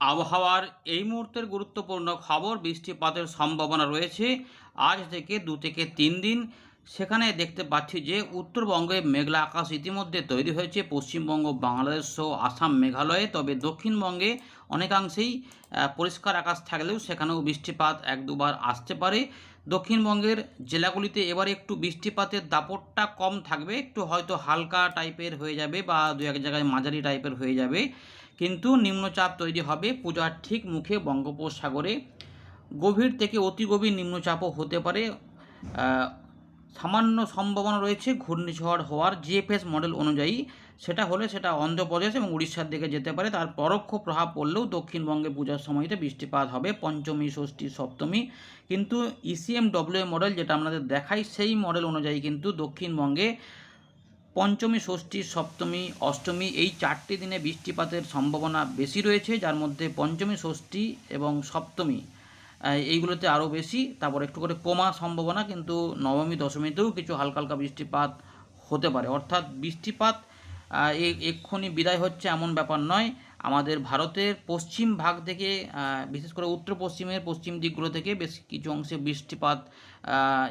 আবহাওয়ার এই মুহূর্তের গুরুত্বপূর্ণ খবর, বৃষ্টিপাতের সম্ভাবনা রয়েছে। আজ থেকে দু থেকে তিন দিন। সেখানে দেখতে পাচ্ছি যে, উত্তরবঙ্গে মেঘলা আকাশ ইতিমধ্যে তৈরি হয়েছে। পশ্চিমবঙ্গ, বাংলাদেশ সহ আসাম মেঘালয়ে। তবে দক্ষিণবঙ্গে অনেকাংশেই পরিষ্কার আকাশ থাকলেও সেখানেও বৃষ্টিপাত এক দুবার আসতে পারে। দক্ষিণবঙ্গের জেলাগুলিতে এবার একটু বৃষ্টিপাতের দাপটটা কম থাকবে। একটু হয়তো হালকা টাইপের হয়ে যাবে বা দু এক জায়গায় মাঝারি টাইপের হয়ে যাবে। কিন্তু নিম্নচাপ তৈরি হবে পূজার ঠিক মুখে বঙ্গোপসাগরে। গভীর থেকে অতি গভীর নিম্নচাপও হতে পারে। সামান্য সম্ভাবনা রয়েছে ঘূর্ণিঝড় হওয়ার জিএফএস মডেল অনুযায়ী। সেটা হলে সেটা অন্ধ্রপ্রদেশ এবং উড়িষ্যার দিকে যেতে পারে। তার পরোক্ষ প্রভাব পড়লেও দক্ষিণবঙ্গে পূজার সময়তে বৃষ্টিপাত হবে। পঞ্চমী, ষষ্ঠী, সপ্তমী। কিন্তু ইসিএম ডব্লিউ মডেল যেটা আপনাদের দেখাই, সেই মডেল অনুযায়ী কিন্তু দক্ষিণবঙ্গে পঞ্চমী, ষষ্ঠী, সপ্তমী, অষ্টমী এই চারটি দিনে বৃষ্টিপাতের সম্ভাবনা বেশি রয়েছে। যার মধ্যে পঞ্চমী, ষষ্ঠী এবং সপ্তমী এইগুলোতে আরও বেশি। তারপর একটু করে কমা সম্ভাবনা, কিন্তু নবমী, দশমীতেও কিছু হালকা হালকা বৃষ্টিপাত হতে পারে। অর্থাৎ বৃষ্টিপাত এক্ষুনি বিদায় হচ্ছে এমন ব্যাপার নয়। আমাদের ভারতের পশ্চিম ভাগ থেকে বিশেষ করে উত্তর পশ্চিমের পশ্চিম দিকগুলো থেকে বেশ কিছু অংশে বৃষ্টিপাত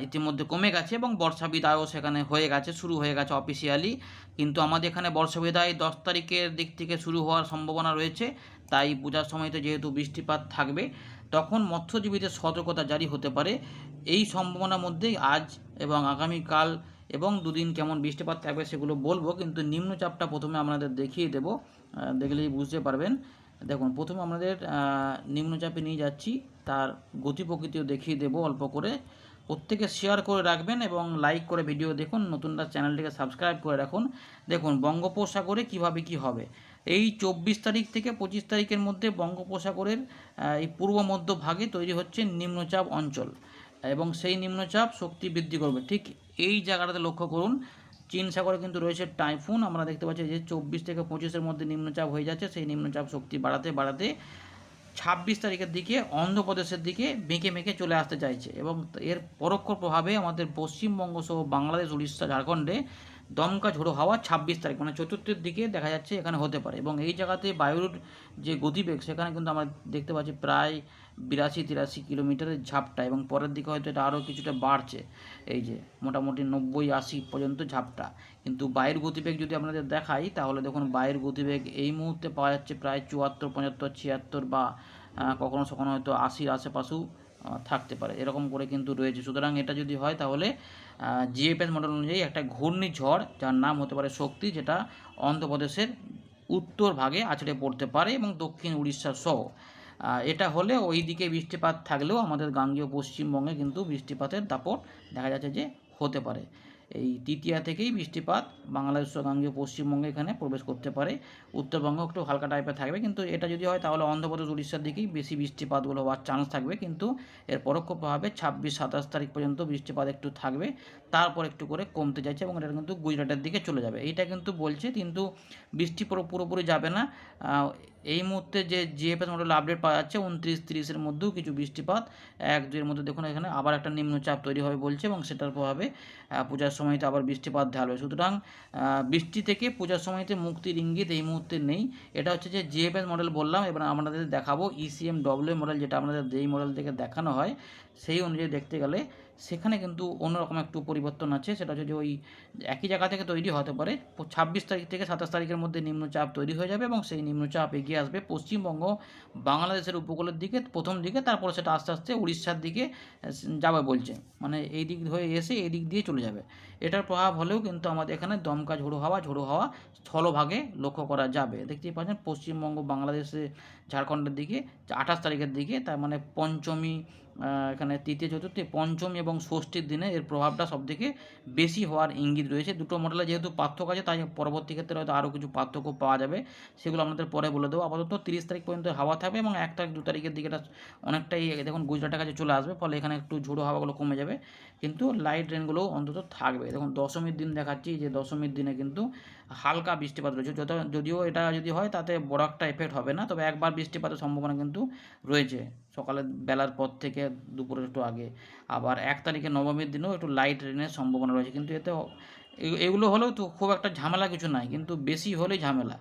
ইতিমধ্যে কমে গেছে এবং বর্ষা বিদায়ও সেখানে হয়ে গেছে, শুরু হয়ে গেছে অফিসিয়ালি কিন্তু আমাদের এখানে বর্ষা বিদায় দশ তারিখের দিক থেকে শুরু হওয়ার সম্ভাবনা রয়েছে। তাই পূজার সময়তে যেহেতু বৃষ্টিপাত থাকবে তখন মৎস্যজীবীদের সতর্কতা জারি হতে পারে। এই সম্ভাবনার মধ্যেই আজ এবং আগামীকাল এবং দুদিন কেমন বৃষ্টিপাত থাকবে সেগুলো বলব, কিন্তু নিম্নচাপটা প্রথমে আপনাদের দেখিয়ে দেবো। দেখলেই বুঝতে পারবেন। দেখুন, প্রথমে আমাদের নিম্নচাপে নিয়ে যাচ্ছি। তার গতি প্রকৃতিও দেখিয়ে দেবো অল্প করে। প্রত্যেকে শেয়ার করে রাখবেন এবং লাইক করে ভিডিও দেখুন। নতুনরা চ্যানেলটিকে সাবস্ক্রাইব করে রাখুন। দেখুন, বঙ্গোপসাগরে কীভাবে কি হবে। এই চব্বিশ তারিখ থেকে পঁচিশ তারিখের মধ্যে বঙ্গোপসাগরের এই পূর্ব মধ্য ভাগে তৈরি হচ্ছে নিম্নচাপ অঞ্চল এবং সেই নিম্নচাপ শক্তি বৃদ্ধি করবে। ঠিক এই জায়গাটাতে লক্ষ্য করুন, চীন সাগরে কিন্তু রয়েছে টাইফুন। আমরা দেখতে পাচ্ছি যে চব্বিশ থেকে পঁচিশের মধ্যে নিম্নচাপ হয়ে যাচ্ছে, সেই নিম্নচাপ শক্তি বাড়াতে বাড়াতে ছাব্বিশ তারিখের দিকে অন্ধ্রপ্রদেশের দিকে বেঁকে মেঁকে চলে আসতে চাইছে এবং এর পরোক্ষ প্রভাবে আমাদের পশ্চিমবঙ্গ সহ বাংলাদেশ, উড়িষ্যা, ঝাড়খণ্ডে দমকা ঝোড়ো হাওয়া ছাব্বিশ তারিখ মানে চতুর্থের দিকে দেখা যাচ্ছে এখানে হতে পারে। এবং এই জায়গাতে বায়ুর যে গতিবেগ, সেখানে কিন্তু আমরা দেখতে পাচ্ছি প্রায় বিরাশি তিরাশি কিলোমিটারের ঝাপটা, এবং পরের দিকে হয়তো এটা আরও কিছুটা বাড়ছে। এই যে মোটামুটি নব্বই আশি পর্যন্ত ঝাপটা। কিন্তু বায়ুর গতিবেগ যদি আপনাদের দেখাই, তাহলে দেখুন বায়ুর গতিবেগ এই মুহূর্তে পাওয়া যাচ্ছে প্রায় চুয়াত্তর, পঁচাত্তর, ছিয়াত্তর বা কখনো সখনো হয়তো আশির আশেপাশেও থাকতে পারে। এরকম করে কিন্তু রয়েছে। সুতরাং এটা যদি হয় তাহলে জিএফএস মডেল অনুযায়ী একটা ঘূর্ণিঝড়, যার নাম হতে পারে শক্তি, যেটা অন্ধ্রপ্রদেশের উত্তর ভাগে আছড়ে পড়তে পারে এবং দক্ষিণ উড়িষ্যা সহ। এটা হলে ওই দিকে বৃষ্টিপাত থাকলেও আমাদের গাঙ্গীয় পশ্চিমবঙ্গে কিন্তু বৃষ্টিপাতের দাপট দেখা যাচ্ছে যে হতে পারে। এই তৃতীয়া থেকেই বৃষ্টিপাত বাংলাদেশ ও পশ্চিমবঙ্গে এখানে প্রবেশ করতে পারে। উত্তরবঙ্গ একটু হালকা টাইপের থাকবে, কিন্তু এটা যদি হয় তাহলে অন্ধ্রপ্রদেশ, উড়িষ্যার দিকেই বেশি বৃষ্টিপাতগুলো হওয়ার চান্স থাকবে। কিন্তু এর পরোক্ষ প্রভাবে ছাব্বিশ, সাতাশ তারিখ পর্যন্ত বৃষ্টিপাত একটু থাকবে। তারপর একটু করে কমতে যাচ্ছে এবং এটা কিন্তু গুজরাটের দিকে চলে যাবে। এইটা কিন্তু বলছে, কিন্তু বৃষ্টি পুরো, পুরোপুরি যাবে না। এই মুহূর্তে যে জিএফএস মডেল আপডেট পাওয়া যাচ্ছে, উনত্রিশ তিরিশের মধ্যেও কিছু বৃষ্টিপাত। এক, দুইয়ের মধ্যে দেখুন এখানে আবার একটা নিম্নচাপ তৈরি হবে বলছে এবং সেটার প্রভাবে পূজার সময়তে আবার বৃষ্টিপাত ঢালবে। সুতরাং বৃষ্টি থেকে পূজার সময়তে মুক্তির ইঙ্গিত এই মুহূর্তে নেই। এটা হচ্ছে যে জিএফএস মডেল বললাম, এবার আপনাদের দেখাবো ইসিএম ডব্লিউ মডেল যেটা আপনাদের যেই মডেল থেকে দেখানো হয়, সেই অনুযায়ী দেখতে গেলে সেখানে কিন্তু অন্যরকম একটু পরিবর্তন আছে। সেটা হচ্ছে যে ওই একই জায়গা থেকে তৈরি হতে পারে, ছাব্বিশ তারিখ থেকে সাতাশ তারিখের মধ্যে নিম্নচাপ তৈরি হয়ে যাবে এবং সেই নিম্নচাপ এগিয়ে আসবে পশ্চিমবঙ্গ, বাংলাদেশের উপকূলের দিকে, প্রথম দিকে, তারপরে সেটা আস্তে আস্তে উড়িষ্যার দিকে যাবে বলছে। মানে এই দিক হয়ে এসে এই দিক দিয়ে চলে যাবে। এটার প্রভাব হলেও কিন্তু আমাদের এখানে দমকা ঝোড়ো হাওয়া ঝোড়ো হাওয়া স্থলভাগে লক্ষ্য করা যাবে। দেখতেই পাচ্ছেন পশ্চিমবঙ্গ, বাংলাদেশে ঝাড়খণ্ডের দিকে, আঠাশ তারিখের দিকে, তার মানে পঞ্চমী এখানে তৃতীয়, চতুর্থী, পঞ্চম এবং ষষ্ঠীর দিনে এর প্রভাবটা সবথেকে বেশি হওয়ার ইঙ্গিত রয়েছে। দুটো মডেলে যেহেতু পার্থক্য আছে, তাই পরবর্তী ক্ষেত্রে হয়তো আরও কিছু পার্থক্য পাওয়া যাবে, সেগুলো আপনাদের পরে বলে দেবো। আপাতত তিরিশ তারিখ পর্যন্ত হাওয়া থাকবে এবং এক তারিখ, দু তারিখের দিকে এটা অনেকটাই দেখুন গুজরাটের কাছে চলে আসবে, ফলে এখানে একটু ঝোড়ো হাওয়াগুলো কমে যাবে, কিন্তু লাইট রেনগুলো অন্তত থাকবে। দেখুন দশমীর দিন দেখাচ্ছি, যে দশমীর দিনে কিন্তু হালকা বৃষ্টিপাত রয়েছে। যত, যদিও এটা যদি হয়, তাতে বড় একটা এফেক্ট হবে না। তবে একবার বৃষ্টিপাতের সম্ভাবনা কিন্তু রয়েছে। সকালের বেলার পর থেকে দুপুরের একটু আগে। আবার এক তারিখে নবমীর দিনেও একটু লাইট রেনের সম্ভাবনা রয়েছে। কিন্তু এতে এগুলো হলেও তো খুব একটা ঝামেলা কিছু নাই। কিন্তু বেশি হলেই ঝামেলা।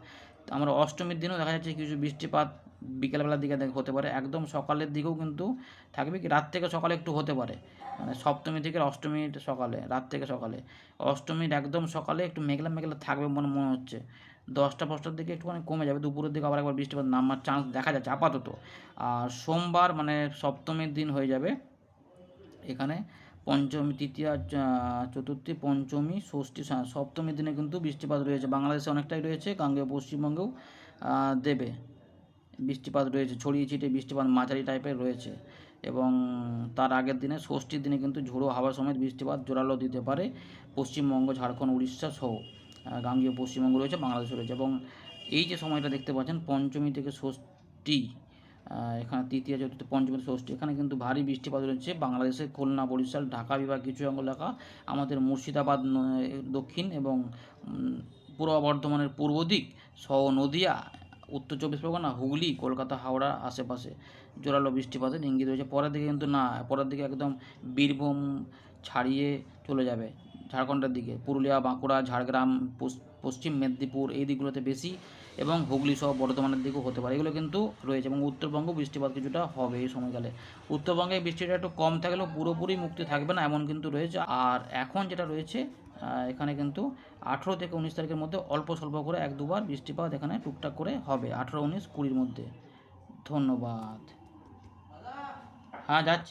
আমরা অষ্টমীর দিনও দেখা যাচ্ছে কিছু বৃষ্টিপাত বিকেলবেলার দিকে হতে পারে। একদম সকালের দিকেও কিন্তু থাকবে কি? রাত থেকে সকালে একটু হতে পারে। মানে সপ্তমী থেকে অষ্টমীর সকালে, রাত থেকে সকালে। অষ্টমীর একদম সকালে একটু মেঘলা মেঘলা থাকবে মনে মনে হচ্ছে। দশটা, পাঁচটার দিকে একটুখানি কমে যাবে। দুপুরের দিকে আবার একবার বৃষ্টিপাত নামার চান্স দেখা যাচ্ছে আপাতত। আর সোমবার মানে সপ্তমীর দিন হয়ে যাবে। এখানে পঞ্চমী, তৃতীয়া চতুর্থী, পঞ্চমী, ষষ্ঠী সপ্তমীর দিনে কিন্তু বৃষ্টিপাত রয়েছে। বাংলাদেশে অনেকটাই রয়েছে গাঙ্গেয় পশ্চিমবঙ্গেও দেবে। বৃষ্টিপাত রয়েছে, ছড়িয়ে ছিটিয়ে বৃষ্টিপাত মাঝারি টাইপের রয়েছে। এবং তার আগের দিনে, ষষ্ঠীর দিনে কিন্তু ঝোড়ো হাওয়া সমেত বৃষ্টিপাত জোরালো দিতে পারে। পশ্চিমবঙ্গ, ঝাড়খণ্ড, উড়িষ্যা সহ গাঙ্গেয় পশ্চিমবঙ্গ রয়েছে বাংলাদেশ রয়েছে। এবং এই যে সময়টা দেখতে পাচ্ছেন, পঞ্চমী থেকে ষষ্ঠী এখানে তৃতীয়, চতুর্থ, পঞ্চমী ষষ্ঠী, এখানে কিন্তু ভারী বৃষ্টিপাত রয়েছে। বাংলাদেশের খুলনা, বরিশাল, ঢাকা বিভাগ, কিছু অঙ্গ এলাকা, আমাদের মুর্শিদাবাদ দক্ষিণ এবং পূর্ব বর্ধমানের পূর্ব দিক সহ নদিয়া উত্তর চব্বিশ পরগনা, হুগলি, কলকাতা, হাওড়া আশেপাশে। জোরালো বৃষ্টিপাতের ইঙ্গিত রয়েছে পরের দিকে কিন্তু না, পরের দিকে একদম বীরভূম ছাড়িয়ে চলে যাবে ঝাড়খণ্ডের দিকে। পুরুলিয়া, বাঁকুড়া, ঝাড়গ্রাম পশ্চিম মেদিনীপুর এই দিকগুলোতে বেশি এবং হুগলি সহ বর্ধমানের দিকেও হতে পারে। এগুলো কিন্তু রয়েছে এবং উত্তরবঙ্গ বৃষ্টিপাত কিছুটা হবে এই সময়কালে। উত্তরবঙ্গে বৃষ্টিটা একটু কম থাকলেও পুরোপুরি মুক্তি থাকবে না এমন কিন্তু রয়েছে। আর এখন যেটা রয়েছে এখানে কিন্তু আঠেরো থেকে উনিশ তারিখের মধ্যে অল্প স্বল্প করে এক দুবার বৃষ্টিপাত এখানে টুকটাক করে হবে, আঠেরো, উনিশ, কুড়ির মধ্যে। ধন্যবাদ। হ্যাঁ যাচ্ছি।